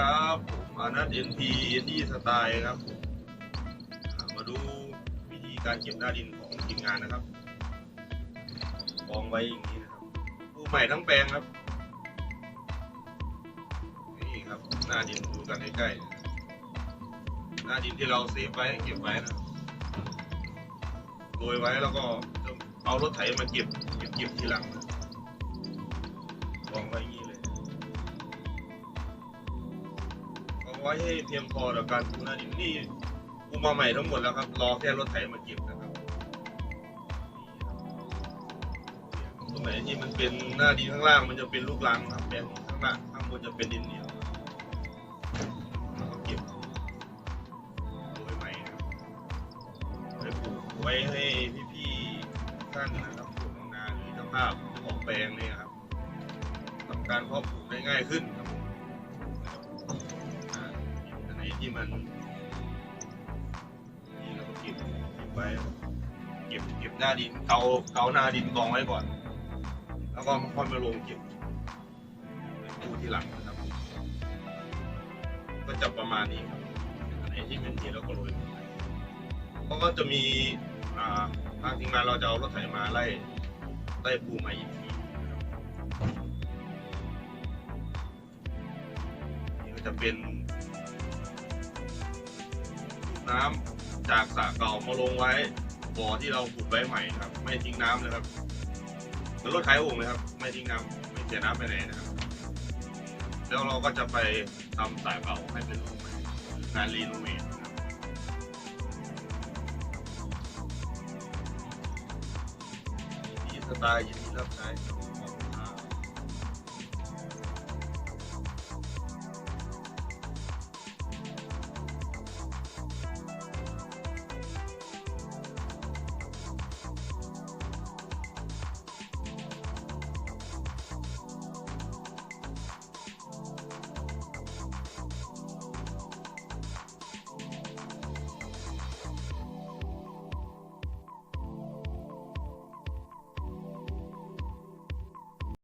ครับผมอานัทเอ็นพีเอ็นดี้สไตล์ครับ มาดูวิธีการเก็บหน้าดินของทีมงานนะครับกองไว้อย่างนี้นะครับดูใหม่ทั้งแปลงครับ นี่ครับหน้าดินดูกันใกล้ๆหน้าดินที่เราเซฟไว้เก็บไว้นะโรยไว้แล้วก็เอารถไถมาเก็บเก็บเก็บทีหลังก ไว้ให้เพียงพอต่อการปูหน้าดินนี่ปูมาใหม่ทั้งหมดแล้วครับ รอแค่รถไถมาเก็บนะครับตรงไหนที่มันเป็นหน้าดินข้างล่างมันจะเป็นลูกรังครับแปลงข้างล่างข้างบนจะเป็นดินเหนียวแล้วก็เก็บโดยใหม่ครับไว้ปลูกไว้ให้พี่ๆท่านนะครับปลูกน้องนาหรือเจ้าภาพเจ้าของแปลงเนี่ยครับทำการเพาะปลูกได้ง่ายขึ้นครับ ที่มันนี่เราก็เก็บเก็บไว้ เก็บเก็บหน้าดินเกาเกาหน้าดินกองไว้ก่อน แล้วก็ค่อยมาลงเก็บดูทีหลังนะครับ ก็จะประมาณนี้ครับอันไหนที่เป็นที่เราก็โรยเขาก็จะมีอ่าทางทีมงานเราจะเอารถไถมาไล่ไล่ปูมาอีกทีนะครับนี่ก็จะเป็น น้ำจากสระเก่ามาลงไว้บ่อที่เราขุดไว้ใหม่นะครับ ไม่ทิ้งน้ำเลยครับเหมือนรถไถโอ่งเลยครับ ไม่ทิ้งน้ำไม่เสียน้ำไปไหนนะครับ แล้วเราก็จะไปทำสระเก่าให้เป็นรูปใหม่งานรีโนเวทที่สไตล์ยินดีรับใช้